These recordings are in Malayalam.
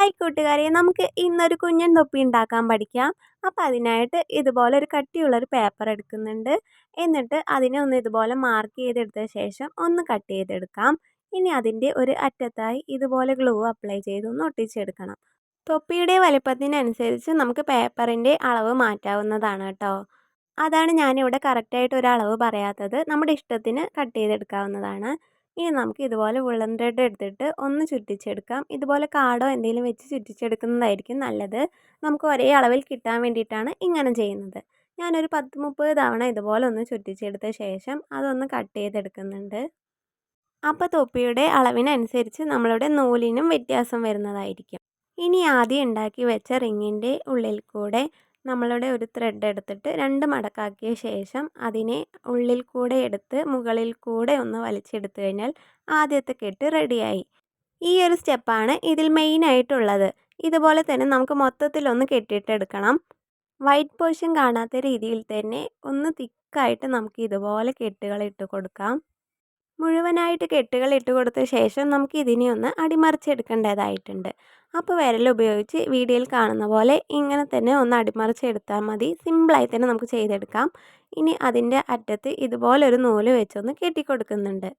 ഹായ് കൂട്ടുകാരെ. നമുക്ക് ഇന്നൊരു കുഞ്ഞൻ തൊപ്പി ഉണ്ടാക്കാൻ പഠിക്കാം. അപ്പോൾ അതിനായിട്ട് ഇതുപോലെ ഒരു കട്ടിയുള്ളൊരു പേപ്പർ എടുക്കുന്നുണ്ട്. എന്നിട്ട് അതിനെ ഒന്ന് ഇതുപോലെ മാർക്ക് ചെയ്തെടുത്ത ശേഷം ഒന്ന് കട്ട് ചെയ്തെടുക്കാം. ഇനി അതിന്റെ ഒരു അറ്റത്തായി ഇതുപോലെ ഗ്ലൂ അപ്ലൈ ചെയ്ത് ഒന്ന് ഒട്ടിച്ചെടുക്കണം. തൊപ്പിയുടെ വലിപ്പത്തിനനുസരിച്ച് നമുക്ക് പേപ്പറിന്റെ അളവ് മാറ്റാവുന്നതാണ് കേട്ടോ. അതാണ് ഞാനിവിടെ കറക്റ്റായിട്ട് ഒരു അളവ് പറയാത്തത്. നമ്മുടെ ഇഷ്ടത്തിന് കട്ട് ചെയ്തെടുക്കാവുന്നതാണ്. ഇനി നമുക്ക് ഇതുപോലെ വുളൻ ത്രെഡ് എടുത്തിട്ട് ഒന്ന് ചുറ്റിച്ചെടുക്കാം. ഇതുപോലെ കാടോ എന്തെങ്കിലും വെച്ച് ചുറ്റിച്ചെടുക്കുന്നതായിരിക്കും നല്ലത്. നമുക്ക് ഒരേ അളവിൽ കിട്ടാൻ വേണ്ടിയിട്ടാണ് ഇങ്ങനെ ചെയ്യുന്നത്. ഞാനൊരു പത്ത് മുപ്പത് തവണ ഇതുപോലെ ഒന്ന് ചുറ്റിച്ചെടുത്ത ശേഷം അതൊന്ന് കട്ട് ചെയ്തെടുക്കുന്നുണ്ട്. അപ്പോൾ തൊപ്പിയുടെ അളവിനനുസരിച്ച് നമ്മളുടെ നൂലിനും വ്യത്യാസം വരുന്നതായിരിക്കും. ഇനി ആദ്യം ഉണ്ടാക്കി വെച്ച റിങ്ങിന്റെ ഉള്ളിൽ കൂടെ നമ്മളുടെ ഒരു ത്രെഡ് എടുത്തിട്ട് രണ്ട് മടക്കാക്കിയ ശേഷം അതിനെ ഉള്ളിൽ കൂടെ എടുത്ത് മുകളിൽ കൂടെ ഒന്ന് വലിച്ചെടുത്തു കഴിഞ്ഞാൽ ആദ്യത്തെ കെട്ട് റെഡിയായി ഈ ഒരു സ്റ്റെപ്പാണ് ഇതിൽ മെയിൻ ആയിട്ടുള്ളത്. ഇതുപോലെ തന്നെ നമുക്ക് മൊത്തത്തിലൊന്ന് കെട്ടിയിട്ടെടുക്കണം വൈറ്റ് പോർഷൻ കാണാത്ത രീതിയിൽ തന്നെ ഒന്ന് തിക്കായിട്ട് നമുക്ക് ഇതുപോലെ കെട്ടുകൾ ഇട്ട് കൊടുക്കാം. മുഴുവനായിട്ട് കെട്ടുകൾ ഇട്ട് കൊടുത്ത ശേഷം നമുക്ക് ഇതിനെ ഒന്ന് അടിമറിച്ചെടുക്കേണ്ടതായിട്ടുണ്ട്. അപ്പോൾ വിരൽ ഉപയോഗിച്ച് വീഡിയോയിൽ കാണുന്ന പോലെ ഇങ്ങനെ തന്നെ ഒന്ന് അടിമറിച്ചെടുത്താൽ മതി. സിമ്പിളായി തന്നെ നമുക്ക് ചെയ്തെടുക്കാം. ഇനി അതിന്റെ അറ്റത്ത് ഇതുപോലൊരു നൂൽ വെച്ചൊന്ന് കെട്ടിക്കൊടുക്കുന്നുണ്ട്.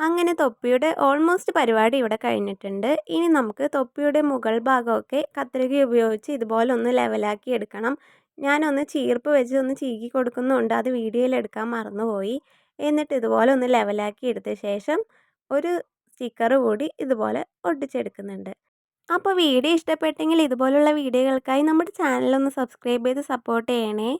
അങ്ങനെ തൊപ്പിയുടെ ഓൾമോസ്റ്റ് പരിപാടി ഇവിടെ കഴിഞ്ഞിട്ടുണ്ട്. ഇനി നമുക്ക് തൊപ്പിയുടെ മുകൾ ഭാഗമൊക്കെ കത്രിക ഉപയോഗിച്ച് ഇതുപോലെ ഒന്ന് ലെവലാക്കി എടുക്കണം. ഞാനൊന്ന് ചീർപ്പ് വെച്ച് ഒന്ന് ചീകി കൊടുക്കുന്നുണ്ട്. അത് വീഡിയോയിൽ എടുക്കാൻ മറന്നുപോയി. എന്നിട്ട് ഇതുപോലെ ഒന്ന് ലെവലാക്കി എടുത്ത ശേഷം ഒരു സ്റ്റിക്കർ കൂടി ഇതുപോലെ ഒട്ടിച്ചെടുക്കുന്നുണ്ട്. അപ്പോൾ വീഡിയോ ഇഷ്ടപ്പെട്ടെങ്കിൽ ഇതുപോലുള്ള വീഡിയോകൾക്കായി നമ്മുടെ ചാനലൊന്ന് സബ്സ്ക്രൈബ് ചെയ്ത് സപ്പോർട്ട് ചെയ്യണേ.